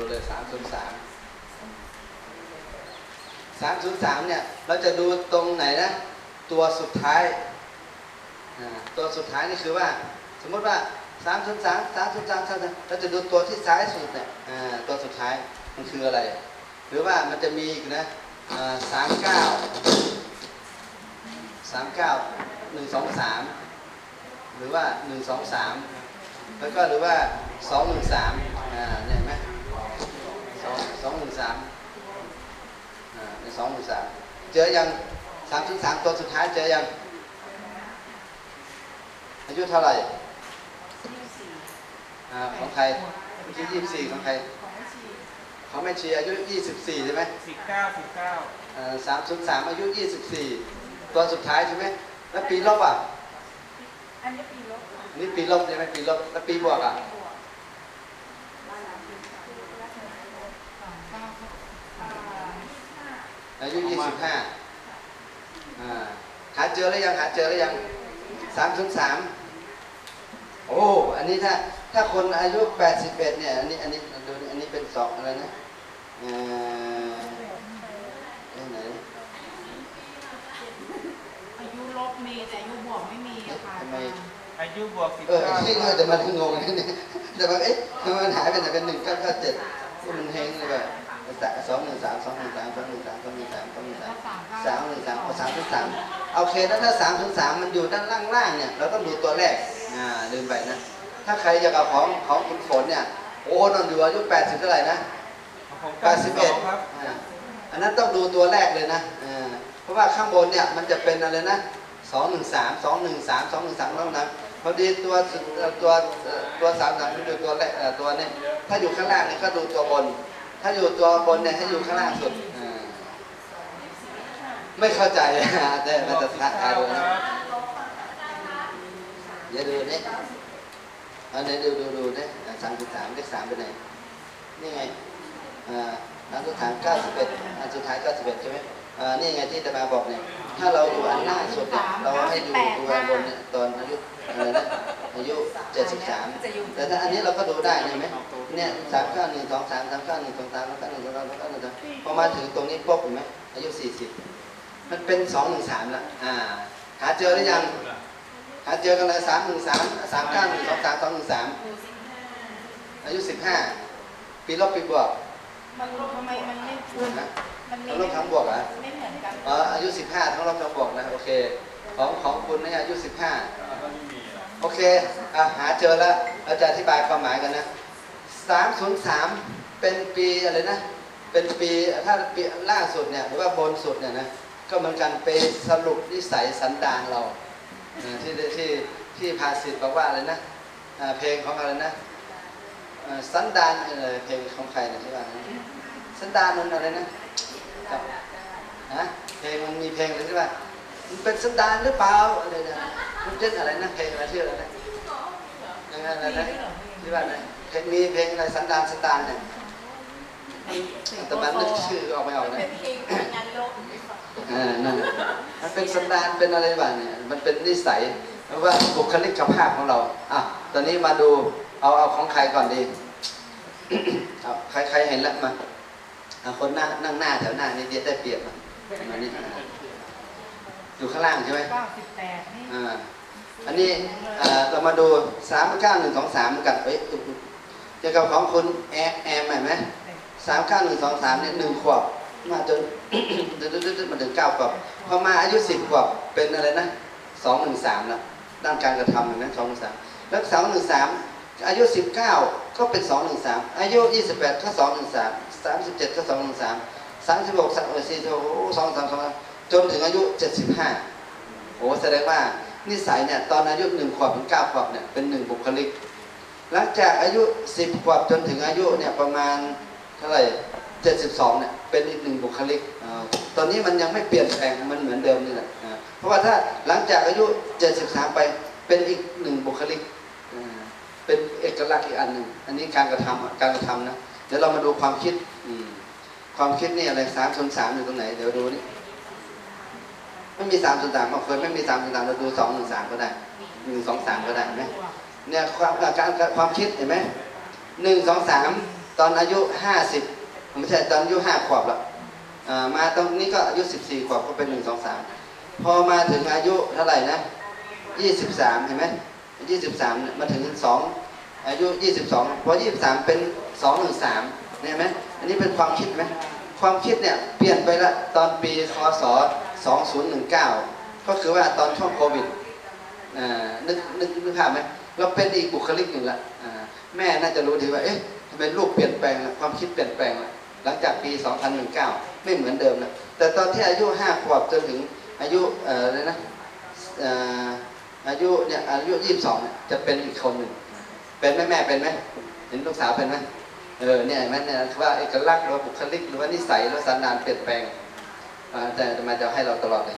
ดูเลยสามศูนย์สามสามศูนย์สามเนี่ย เราจะดูตรงไหนนะ ตัวสุดท้าย ตัวสุดท้ายนี่คือว่า สมมติว่าสามศูนย์สามสามศูนย์สามเราจะดูตัวที่ซ้ายสุดเนี่ยตัวสุดท้ายมันคืออะไร หรือว่ามันจะมีอีกนะสามเก้าสามเก้าหนึ่งสองสามหรือว่าหนึ่งสองสามแล้วก็หรือว่าสองหนึ่งสามอ่าเนี่ยเห็นไหมสอง สองหนึ่งสามอ่าในสองหนึ่งสามเจอยังสามถึงสามตัวสุดท้ายเจอยัง อายุเท่าไหร่อ่าของใครเมื่อกี้ยี่สิบสี่ของใครของแม่ชีอายุยี่สิบสี่ใช่ไหมสิบเก้าสิบเก้าสามศูนย์สามอายุยี่สิบสี่ตัวสุดท้ายใช่ไหมแล้วปีลบอะ อันนี้ปีลบค่ะอันนี่ปีลบใช่ไหมปีลบแล้วปีบวกอะ บวกอ่า อายุยี่สิบห้าหาเจอแล้วยังหาเจอแล้วยังสามศูนย์สามโอ้ อันนี้ถ้าถ้าคนอายุแปดสิบเอ็ดเนี่ย อันนี้อันนี้ดูนี่อันนี้เป็นสองอะไรนะเอ่อเอ้ยไหนอายุลบมีแต่อายุบวกไม่มีอะค่ะทำไมอายุบวกสิบเออเก้าที่เราจะมาถึงงงนี่แต่ว่าเอ๊ะทำไมมันหายไปไหนเป็นหนึ่งเก้าเก้าเจ็ดมันเฮงเลยแบบ สองหนึ่งสามสองหนึ่งสามสองหนึ่งสามสองหนึ่งสามสองหนึ่งสามสามหนึ่งสามเอาสามถึงสามโอเคแล้วถ้าสามถึงสามมันอยู่ด้านล่างๆเนี่ยเราต้องดูตัวแรกอ่าลืมไปนะ ถ้าใครอยากเอาของของคุณฝนเนี่ยโอ้นอนอยู่อายุแปดสิบเท่าไหร่นะผมแปดสิบเอ็ดครับอันนั้นต้องดูตัวแรกเลยนะอ่าเพราะว่าข้างบนเนี่ยมันจะเป็นอะไรนะสองหนึ่งสามสองหนึ่งสามสองหนึ่งสามแล้วนะพอดีตัวสุดเอ่อตัวเอ่อตัวสามสามคือตัวแรกเอ่อตัวเนี่ยถ้าอยู่ข้างล่างเนี่ยก็ดูตัวบน ถ้าอยู่ตัวบนเนี่ยให้อยู่ข้างล่างสุดไม่เข้าใจแต่มันจะทายดูนะเดี๋ยวดูนี่อันนี้ดูดูดูนี่สามสิบสามเลขสามไปไหนนี่ไงอ่าอันสุดท้ายเก้าสิบเอ็ดอันสุดท้ายเก้าสิบเอ็ดใช่ไหมอ่านี่ไงที่จะมาบอกเนี่ยถ้าเราอยู่อันล่าสุดเนี่ยเราให้ดูตัวบนเนี่ยตอนอายุอะไรนะ อายุเจ็ดสิบสามแต่ถ้าอันนี้เราก็ดูได้ใช่ไหมเนี่ยสามเก้าหนึ่งสองสามสามเก้าหนึ่งสองสามสามเก้าหนึ่งสองสามสามเก้าหนึ่งสองพอมาถึงตรงนี้ปุ๊บเห็นไหมอายุสี่สิบมันเป็นสองหนึ่งสามละอ่าหาเจอหรือยัง หาเจอกันเลยสามหนึ่งสามสามเก้าหนึ่งสองสามสองหนึ่งสามอายุสิบห้าปีลบปีบวกมันทำไมมันไม่นะมันไม่ทั้งลบทั้งบวกเหรอะไม่เหมือนกันอ๋ออายุสิบห้าทั้งลบทั้งบวกนะโอเคของของคุณเนี่ยอายุสิบห้า โอเคอหาเจอแล้ว เราจะอธิบายความหมายกันนะ 303 เป็นปีอะไรนะ เป็นปีถ้าปีล่าสุดเนี่ยหรือว่าบนสุดเนี่ยนะ ก็เหมือนกันไปสรุปนิสัยสันดานเรา ที่ที่ที่ภาษิตบอกว่าอะไรนะ เพลงของอะไรนะสันดานอะไรเพลงของใครนะที่ว่าสันดานมันอะไรนะฮะเพลงมันมีเพลงอะไรที่ว่ามันเป็นสันดานหรือเปล่าอะไรนะ มันเป็นอะไรนะเพลงอะไรชื่ออะไรนะยังไงอะไรนะที่ว่านะเพลงมีเพลงอะไรสันดานสันดานเนี่ยแต่มันนึกชื่อออกไม่ออกนะเป็นเพลงงานลบอ่านั่นน่ะมันเป็นสันดานเป็นอะไรบ้างเนี่ยมันเป็นนิสัยหรือว่าบุคลิกภาพของเราอะตอนนี้มาดูเอาเอาของใครก่อนดีเอาใครใครเห็นแล้วมาเอาคนนั่งนั่งหน้าแถวหน้านี่เดียวได้เปรียบมามานี่ อ่าอยู่ข้างล่างใช่ไหมเก้าสิบแปดนี่อ่าอันนี้เอ่อเรามาดูสามเก้าหนึ่งสองสามกันเอ้ยอุ๊ยอุ๊ยเกี่ยวกับของคุณแอมแอมเห็นไหมสามเก้าหนึ่งสองสามเนี่ยหนึ่งขวบมาจนดึ๊ดๆๆมาถึงเก้าขวบพอมาอายุสิบขวบเป็นอะไรนะสองหนึ่งสามแล้วด้านการกระทำเห็นไหมสองหนึ่งสามแล้วสองหนึ่งสามอายุสิบเก้าก็เป็นสองหนึ่งสามอายุยี่สิบแปดก็สองหนึ่งสามสามสิบเจ็ดก็สองหนึ่งสามสามสิบหกสามสี่โอ้สองสามสอง จนถึงอายุเจ็ดสิบห้าโอ้แสดงว่านิสัยเนี่ยตอนอายุหนึ่งขวบถึงเก้าขวบเนี่ยเป็นหนึ่งบุคลิก หลังจากอายุสิบขวบจนถึงอายุเนี่ยประมาณเท่าไหร่ 72 เนี่ยเป็นอีกหนึ่งบุคลิก ตอนนี้มันยังไม่เปลี่ยนแปลงมันเหมือนเดิมนี่แหละเพราะว่าถ้าหลังจากอายุ 73 ไปเป็นอีกหนึ่งบุคลิก เป็นเอกลักษณ์อีกอันหนึ่งอันนี้การกระทำอะการกระทำนะ เดี๋ยวเรามาดูความคิด ความคิดนี่อะไร3 0 3อยู่ตรงไหน เดี๋ยวดูนี่ ไม่มี3 0 3บางคนไม่มี3 0 3เราดู2 1 3ก็ได้1 2 3ก็ได้เห็นไหมเนี่ยความการความคิดเห็นไหมหนึ่งสองสามตอนอายุห้าสิบไม่ใช่ตอนอายุห้าขวบละมาตรงนี้ก็อายุสิบสี่ขวบก็เป็นหนึ่งสองสามพอมาถึงอายุเท่าไหร่นะยี่สิบสามเห็นไหมยี่สิบสามมาถึงสองอายุยี่สิบสองพอยี่สิบสามเป็นสองหนึ่งสามเห็นไหมอันนี้เป็นความคิดไหม ความคิดเนี่ยเปลี่ยนไปละตอนปีคศสองศูนย์หนึ่งเก้าก็คือว่าตอนช่วงโควิดอ่านึกนึกนึกภาพไหมเราเป็นอีกบุคลิกหนึ่งละแม่น่าจะรู้ดีว่าเอ๊ะทำไมลูกเปลี่ยนแปลงละความคิดเปลี่ยนแปลงละหลังจากปี 2019 ไม่เหมือนเดิมละแต่ตอนที่อายุ 5 ขวบจนถึงอายุเอ่ออะไรนะเอ่ออายุเนี่ยอายุ 22 เนี่ยจะเป็นอีกคนหนึ่งเป็นไหมแม่เป็นไหมเห็นลูกสาวเป็นไหม เออเนี่ยมันเนี่ยว่าเอกลักษณ์หรือว่าบุคลิกหรือว่านิสัยหรือว่าสันดานเปลี่ยนแปลงแต่มาจะให้เราตลอดเลย